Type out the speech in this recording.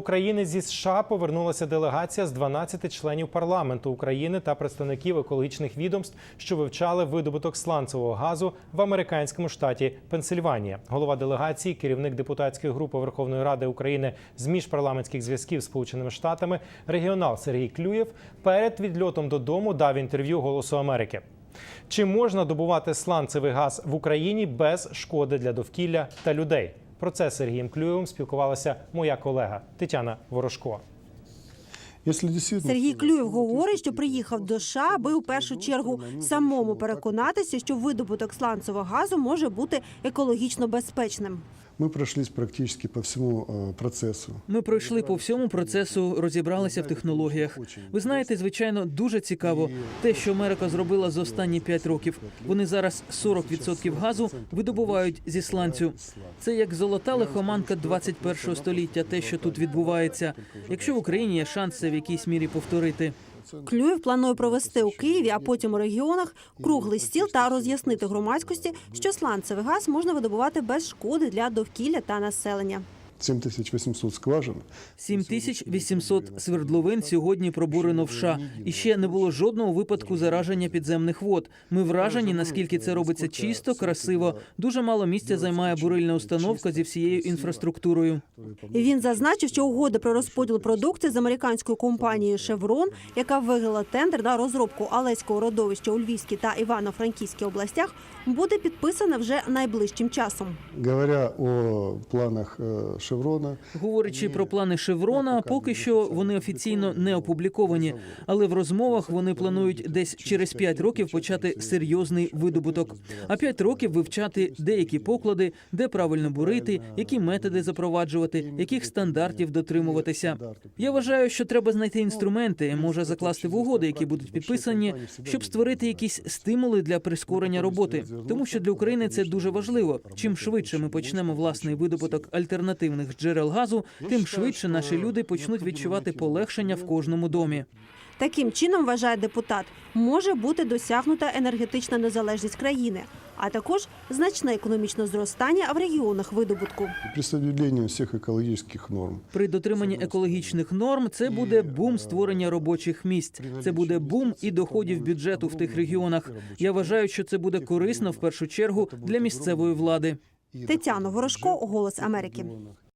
України зі США повернулася делегація з 12 членів парламенту України та представників екологічних відомств, що вивчали видобуток сланцевого газу в американському штаті Пенсильванія. Голова делегації, керівник депутатської групи Верховної Ради України з міжпарламентських зв'язків Сполученими Штатами, регіонал Сергій Клюєв перед відльотом додому дав інтерв'ю Голосу Америки. Чи можна добувати сланцевий газ в Україні без шкоди для довкілля та людей? Про це з Сергієм Клюєвим спілкувалася моя колега Тетяна Ворожко. Сергій Клюєв говорить, що приїхав до США, аби у першу чергу самому переконатися, що видобуток сланцевого газу може бути екологічно безпечним. Ми пройшлись практично по всьому е, процесу. Ми пройшли по всьому процесу, розібралися в технологіях. Ви знаєте, звичайно, дуже цікаво те, що Америка зробила за останні 5 років. Вони зараз 40% газу видобувають зі сланцю. Це як золота лихоманка 21 століття. Те, що тут відбувається. Якщо в Україні є шанс це в якійсь мірі повторити. Клюєв планує провести у Києві, а потім у регіонах круглий стіл та роз'яснити громадськості, що сланцевий газ можна видобувати без шкоди для довкілля та населення. 7800 скважин. 7800 свердловин сьогодні пробурено в США. І ще не було жодного випадку зараження підземних вод. Ми вражені, наскільки це робиться чисто, красиво. Дуже мало місця займає бурильна установка зі всією інфраструктурою. Він зазначив, що угода про розподіл продукції з американською компанією Шеврон, яка виграла тендер на розробку Алеського родовища у Львівській та Івано-Франківській областях, буде підписана вже найближчим часом. Говоря о планах е, Шеврона, Говорячи про плани Шеврона, поки що вони офіційно не опубліковані, але в розмовах вони планують десь через 5 років почати серйозний видобуток. А 5 років вивчати деякі поклади, де правильно бурити, які методи запроваджувати, яких стандартів дотримуватися. Я вважаю, що треба знайти інструменти, може закласти в угоди, які будуть підписані, щоб створити якісь стимули для прискорення роботи. Тому що для України це дуже важливо. Чим швидше ми почнемо власний видобуток альтернативних джерел газу, тим швидше наші люди почнуть відчувати полегшення в кожному домі. Таким чином, вважає депутат, може бути досягнута енергетична незалежність країни, а також значне економічне зростання в регіонах видобутку. при соблюдении всех экологических норм. При дотриманні екологічних норм це буде бум створення робочих місць. Це буде бум і доходів бюджету в тих регіонах. Я вважаю, що це буде корисно в першу чергу для місцевої влади. Тетяна Ворожко, Голос Америки.